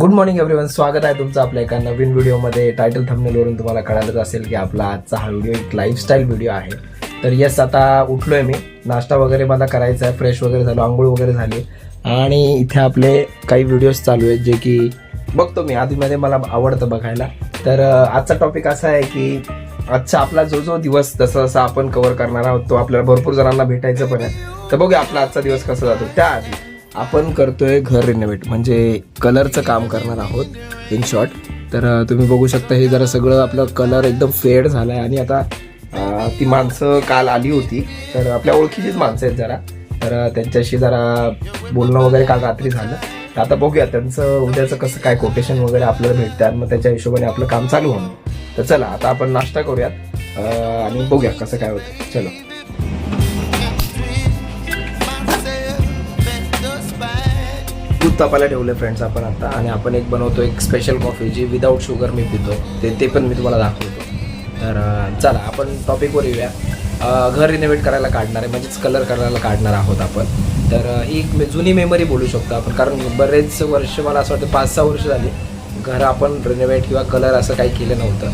Good morning everyone स्वागत आहे तुमचं आपल्या एका नवीन व्हिडिओमध्ये. टायटल थंबनेलवरून तुम्हाला कळालंच असेल की आपला आजचा हा व्हिडिओ एक लाईफस्टाईल व्हिडिओ आहे. तर येस आता उठलोय मी. नाश्ता वगैरे मला करायचा आहे. फ्रेश वगैरे झालो आंघोळ वगैरे झाली. आणि इथे आपले काही व्हिडिओज चालू आहेत जे की बघतो मी. आधीमध्ये मला आवडतं बघायला. तर आजचा टॉपिक असा आहे की आजचा आपला जो जो दिवस जसा जसा आपण कव्हर करणार आहोत तो आपल्याला भरपूर जणांना भेटायचं पण आहे. तर बघूया आपला आजचा दिवस कसा जातो. त्याआधी आपण करतोय घर रिनोव्हेट म्हणजे कलरचं काम करणार आहोत इन शॉर्ट तर तुम्ही बघू शकता हे जरा सगळं आपलं कलर एकदम फेड झालं आहे आणि आता ती माणसं काल आली होती. तर आपल्या ओळखीचीच माणसं आहेत जरा. तर त्यांच्याशी जरा बोलणं वगैरे काल रात्री झालं. तर आता बघूया त्यांचं उद्याचं कसं काय कोटेशन वगैरे आपल्याला भेटतात मग त्याच्या हिशोबाने आपलं काम चालू होणार. तर चला आता आपण नाश्ता करूयात. आणि बघूया कसं काय होतं. चलो. दूध तापायला ठेवलं फ्रेंड्स आपण आता. आणि आपण एक बनवतो एक स्पेशल कॉफी जी विदाऊट शुगर मी पितो. ते ते पण मी तुम्हाला दाखवतो. तर चला आपण टॉपिकवर येऊया. घर रिनोव्हेट करायला काढणार आहे म्हणजेच कलर करायला काढणार आहोत आपण. तर ही एक जुनी मेमरी बोलू शकतो आपण कारण बरेच वर्ष मला असं वाटतं पाच सहा वर्ष झाली घर आपण रिनोव्हेट किंवा कलर असं काही केलं नव्हतं.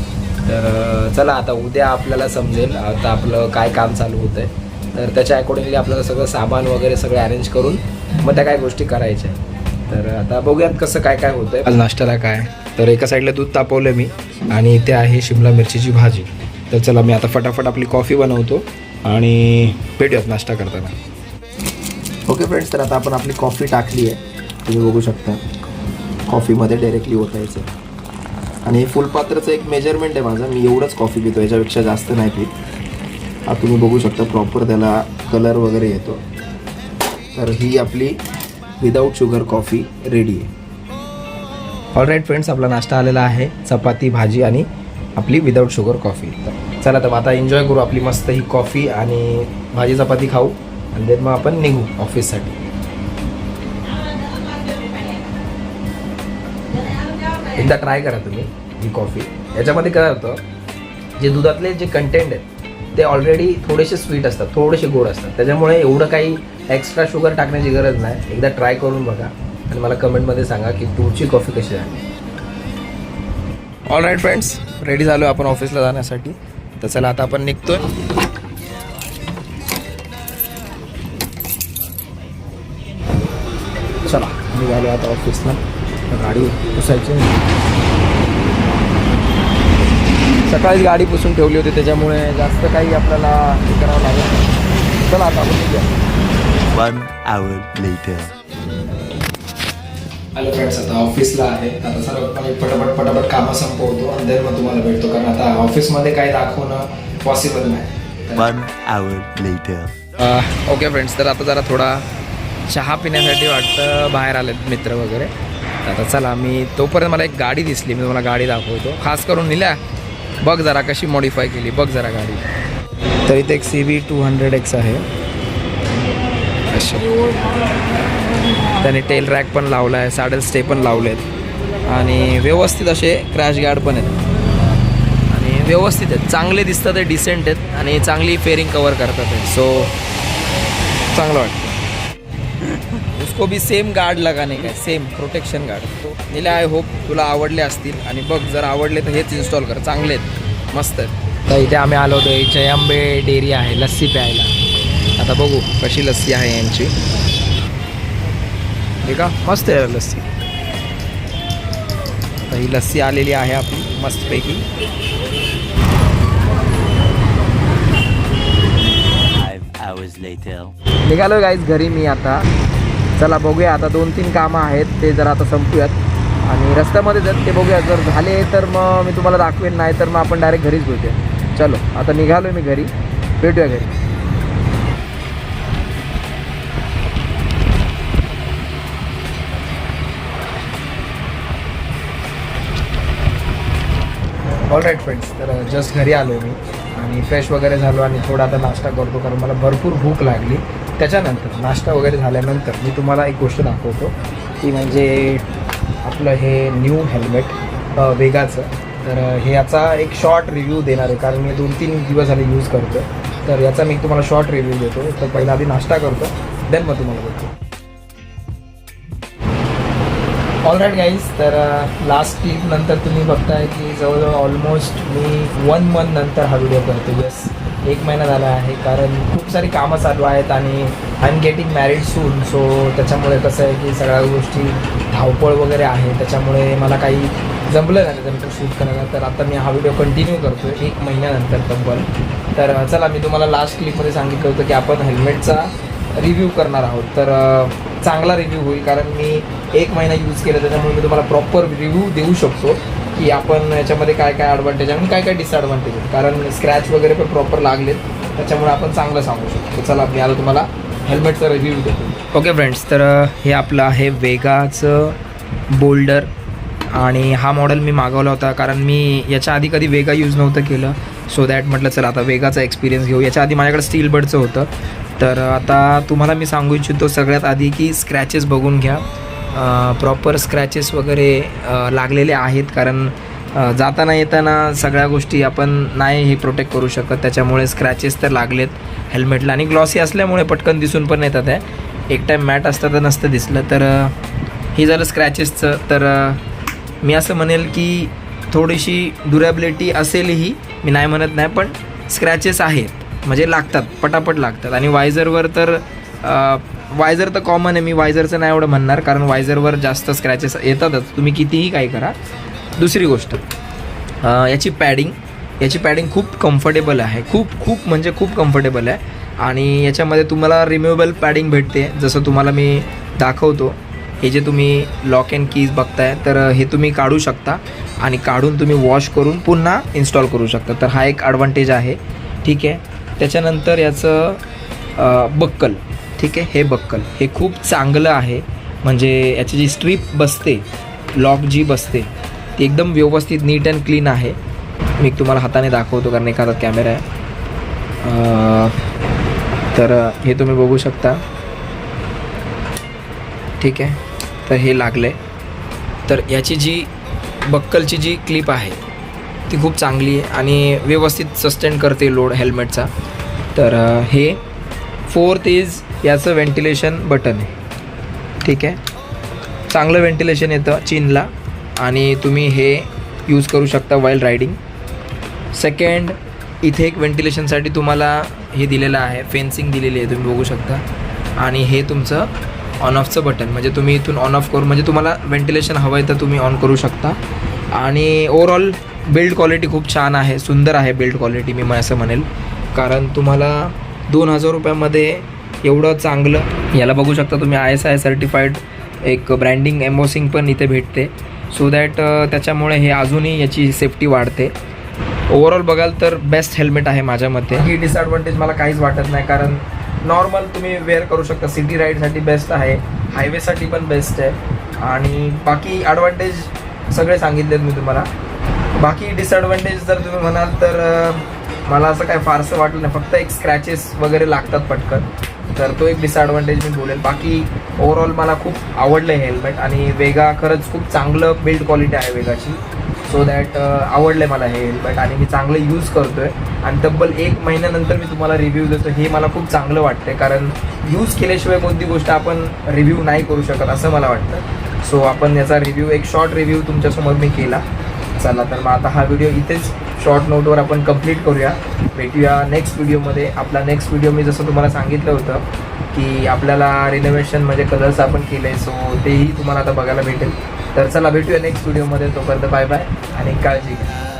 तर चला आता उद्या आपल्याला समजेल आता आपलं काय काम चालू होतं आहे तर त्याच्या अकॉर्डिंगली आपल्याला सगळं सामान वगैरे सगळं अरेंज करून मग त्या काय गोष्टी करायच्या तर आता बघूयात कसं काय काय होतं आहे नाश्त्याला काय? तर एका साईडला दूध तापवलं मी आणि इथे आहे शिमला मिरचीची भाजी. तर चला मी आता फटाफट आपली कॉफी बनवतो आणि भेटूयात नाश्ता करताना. ओके फ्रेंड्स तर आता आपण आपली कॉफी टाकली आहे. तुम्ही बघू शकता. कॉफीमध्ये डायरेक्टली ओतायचं. आणि फुलपात्राचं एक मेजरमेंट आहे माझं. मी एवढंच कॉफी पितो याच्यापेक्षा जास्त नाही पित. हा तुम्ही बघू शकता प्रॉपर त्याला कलर वगैरे येतो. तर ही आपली विदाऊट शुगर कॉफी रेडी आहे. ऑल राईट फ्रेंड्स आपला नाश्ता आलेला आहे. चपाती भाजी आणि आपली विदाऊट शुगर कॉफी चला तर मग आता एन्जॉय करू आपली मस्त ही कॉफी आणि भाजी चपाती खाऊ. आणि देन मग आपण निघू ऑफिससाठी एकदा ट्राय करा तुम्ही ही कॉफी याच्यामध्ये काय होतं जे दुधातले जे कंटेंट आहेत ते ऑलरेडी थोडेसे स्वीट असतात थोडेसे गोड असतात. त्याच्यामुळे एवढं काही एक्स्ट्रा शुगर टाकण्याची गरज नाही. एकदा ट्राय करून बघा आणि मला कमेंटमध्ये सांगा की तुमची कॉफी कशी आहे ऑल राईट फ्रेंड्स रेडी झालो आपण ऑफिसला जाण्यासाठी. तर चला आता आपण निघतोय. चला निघालो आता ऑफिसला गाडी पुसायची. सकाळी गाडी पुसून ठेवली होती त्याच्यामुळे जास्त काही आपल्याला हे करावं लागेल. चला आता आपण निघूया One hour later. Hello friends आता ऑफिसला आहे आता सर्व मी पटापट पटापट कामं संपवतो आणि then मग तुम्हाला भेटतो कारण आता ऑफिसमध्ये काही दाखवणं पॉसिबल नाही One hour later. Okay friends तर आता जरा थोडा चहा पिण्यासाठी वाटतं बाहेर आलेत मित्र वगैरे आता चला मी तोपर्यंत मला एक गाडी दिसली मी तुम्हाला गाडी दाखवतो खास करून निल्या बघ जरा कशी मॉडीफाय केली बघ जरा गाडी. तर इथे एक C V two hundred X आहे. त्याने टेल रॅक पण लावला आहे सॅडल स्टे पण लावलेत. आणि व्यवस्थित असे क्रॅश गार्ड पण आहेत. आणि व्यवस्थित आहेत. चांगले दिसतात ते डिसेंट आहेत. आणि चांगली फेरिंग कवर करतात आहे सो चांगलं वाटतं. उसको भी सेम गार्ड लगाने का सेम प्रोटेक्शन गार्ड निले आय होप तुला आवडले असतील आणि बघ जर आवडले तर हेच इन्स्टॉल कर चांगले आहेत. मस्त तर इथे आम्ही आलो होतो जयंबे डेअरी आहे लस्सी प्यायला. आता बघू कशी लस्सी आहे यांची. ठीक आहे मस्त आहे लस्सी. तर ही लस्सी आलेली आहे आपली मस्तपैकी. निघालो गाईज घरी मी आता. चला बघूया आता दोन तीन कामं आहेत ते जर आता संपूयात. आणि रस्त्यामध्ये जर ते बघूया जर झाले तर मग मी तुम्हाला दाखवेन नाही तर मग आपण डायरेक्ट घरीच भेटूया चलो आता निघालो मी घरी. भेटूया घरी. ऑल राईट फ्रेंड्स तर uh, जस्ट घरी आलो मी. आणि फ्रेश वगैरे झालो आणि थोडा आता नाश्ता करतो कारण मला भरपूर भूक लागली. त्याच्यानंतर नाश्ता वगैरे झाल्यानंतर मी तुम्हाला एक गोष्ट दाखवतो ती म्हणजे आपलं हे न्यू हेल्मेट वेगाचं. तर हे याचा एक शॉर्ट रिव्ह्यू देणार आहे कारण मी दोन तीन दिवस झाले यूज करतो तर याचा मी तुम्हाला शॉर्ट रिव्ह्यू देतो. तर पहिला आधी नाश्ता करतो देन मग तुम्हाला बोलतो. ऑल राईट गाईज तर लास्ट टीप नंतर तुम्ही बघताय की जवळजवळ ऑलमोस्ट मी वन मंथ नंतर हा व्हिडिओ करतो यस एक महिना झाला आहे कारण खूप सारी कामं चालू आहेत आणि I am getting married soon so त्याच्यामुळे कसं आहे की सगळ्या गोष्टी धावपळ वगैरे आहे. त्याच्यामुळे मला काही जमलं नाही त्याच्यानंतर शूट करायला. तर आता मी हा व्हिडिओ कंटिन्यू करतो आहे एक महिन्यानंतर तब्बल तर चला मी तुम्हाला लास्ट क्लिपमध्ये सांगितलं होतं की आपण हेल्मेटचा रिव्ह्यू करणार आहोत. तर चांगला रिव्ह्यू होईल कारण मी एक महिना यूज केला त्याच्यामुळे मी तुम्हाला प्रॉपर रिव्ह्यू देऊ शकतो की आपण याच्यामध्ये काय काय ॲडव्हान्टेज आणि काय काय डिसॲडव्हान्टेज आहेत. कारण स्क्रॅच वगैरे पण प्रॉपर लागलेत त्याच्यामुळे आपण चांगलं सांगू शकतो. चला मी आता तुम्हाला हेल्मेटचा रिव्ह्यू देतो. ओके फ्रेंड्स तर हे आपलं आहे वेगाचं बोल्डर आणि हा मॉडेल मी मागवला होता कारण मी याच्या आधी कधी वेगा यूज नव्हतं केलं. सो दॅट म्हटलं चला आता वेगाचा एक्सपिरियन्स घेऊ. याच्या आधी माझ्याकडे स्टील बर्डचं होतं. तर आता तुम्हाला मी सांगू इच्छितो सगळ्यात आधी की स्क्रॅचेस बघून घ्या. प्रॉपर स्क्रॅचेस वगैरे लागलेले आहेत कारण जाताना येताना सगळ्या गोष्टी आपण नाही हे प्रोटेक्ट करू शकत. त्याच्यामुळे स्क्रॅचेस तर लागलेत हेल्मेटला आणि ग्लॉसी असल्यामुळे पटकन दिसून पण येतात आहे एक टाईम मॅट असतं तर नसतं दिसलं तर हे झालं स्क्रॅचेसचं तर मी असं म्हणेल की थोडीशी ड्युरेबिलिटी असेलही. मी नाही म्हणत नाही पण स्क्रॅचेस आहेत. म्हणजे लागतात पटापट लागतात. आणि वायझरवर तर वायझर तर कॉमन आहे. मी वायझरचं नाही एवढं म्हणणार कारण वायझरवर जास्त स्क्रॅचेस येतातच. तुम्ही कितीही काय करा. दुसरी गोष्ट याची पॅडिंग याची पॅडिंग खूप कम्फर्टेबल आहे. खूप खूप म्हणजे खूप कम्फर्टेबल आहे. आणि याच्यामध्ये तुम्हाला रिम्युवेबल पॅडिंग भेटते. जसं तुम्हाला मी दाखवतो हे जे तुम्ही लॉक अँड कीज बघताय तर हे तुम्ही काढू शकता. आणि काढून तुम्ही वॉश करून पुन्हा इन्स्टॉल करू शकता. तर हा एक ॲडव्हान्टेज आहे. ठीक आहे? त्याच्यानंतर याचं बक्कल. ठीक आहे? हे बक्कल. हे खूप चांगलं आहे. म्हणजे याची जी स्ट्रीप बसते लॉक जी बसते ती एकदम व्यवस्थित नीट अँड क्लीन आहे. मी तुम्हाला हाताने दाखवतो कारण एखादा कॅमेरा आहे. तर हे तुम्ही बघू शकता. ठीक आहे? तर हे लागले तर याची जी बक्कलची जी क्लिप आहे ती खूप चांगली आहे आणि व्यवस्थित सस्टेन करते लोड हेल्मेटचा तर हे फोर्थ इज याचं व्हेंटिलेशन बटन आहे. ठीक आहे? चांगलं व्हेंटिलेशन येतं चीनला आणि तुम्ही हे यूज करू शकता वाईल रायडिंग सेकंड इथे एक व्हेंटिलेशनसाठी तुम्हाला हे दिलेलं आहे फेन्सिंग दिलेली आहे तुम्ही बघू शकता. आणि हे तुमचं ऑन ऑफचं बटन म्हणजे तुम्ही इथून ऑन ऑफ करू म्हणजे तुम्हाला व्हेंटिलेशन हवं आहे तर तुम्ही ऑन करू शकता. आणि ओवरऑल बिल्ड क्वालिटी खूप छान आहे सुंदर आहे बिल्ड क्वालिटी मी असं म्हणेल. कारण तुम्हाला दोन हजार रुपयामध्ये एवढं चांगलं याला बघू शकता तुम्ही आय एस आय सर्टिफाईड एक ब्रँडिंग एम्बॉसिंग पण इथे भेटते. सो दॅट त्याच्यामुळे हे अजूनही याची सेफ्टी वाढते. ओवरऑल बघाल तर बेस्ट हेल्मेट आहे माझ्या मते. ही डिसएडव्हान्टेज मला काहीच वाटत नाही कारण नॉर्मल तुम्ही वेअर करू शकता. सिटी राईडसाठी बेस्ट आहे हायवेसाठी पण बेस्ट आहे. आणि बाकी ॲडव्हान्टेज सगळे सांगितलेत मी तुम्हाला. बाकी डिसअडवांटेज जर तुम्ही म्हणाल तर मला असं काय फारसं वाटलं नाही. फक्त एक स्क्रॅचेस वगैरे लागतात पटकन. तर तो एक डिसएडव्हान्टेज मी बोलेल. बाकी ओव्हरऑल मला खूप आवडलं हे हेल्मेट आणि वेगा खरंच खूप चांगलं बिल्ड क्वालिटी आहे वेगाची. सो दॅट आवडलं मला हे हेल्मेट आणि मी चांगलं यूज करतोय. आणि तब्बल एक महिन्यानंतर मी तुम्हाला रिव्ह्यू देतो. हे मला खूप चांगलं वाटतंय. कारण यूज केल्याशिवाय कोणती गोष्ट आपण रिव्ह्यू नाही करू शकत असं मला वाटतं. सो आपण याचा रिव्ह्यू एक शॉर्ट रिव्ह्यू तुमच्यासमोर मी केला. चला तर मग आता हा व्हिडिओ इथेच शॉर्ट नोटवर आपण कंप्लीट करूया. भेटूया नेक्स्ट व्हिडिओमध्ये आपला नेक्स्ट व्हिडिओ मी जसं तुम्हाला सांगितलं होतं की आपल्याला रिनोव्हेशन म्हणजे कलर्स आपण केले सो तेही तुम्हाला आता बघायला भेटेल. तर चला भेटूया नेक्स्ट व्हिडिओमध्ये तोपर्यंत बाय बाय आणि काळजी घ्या.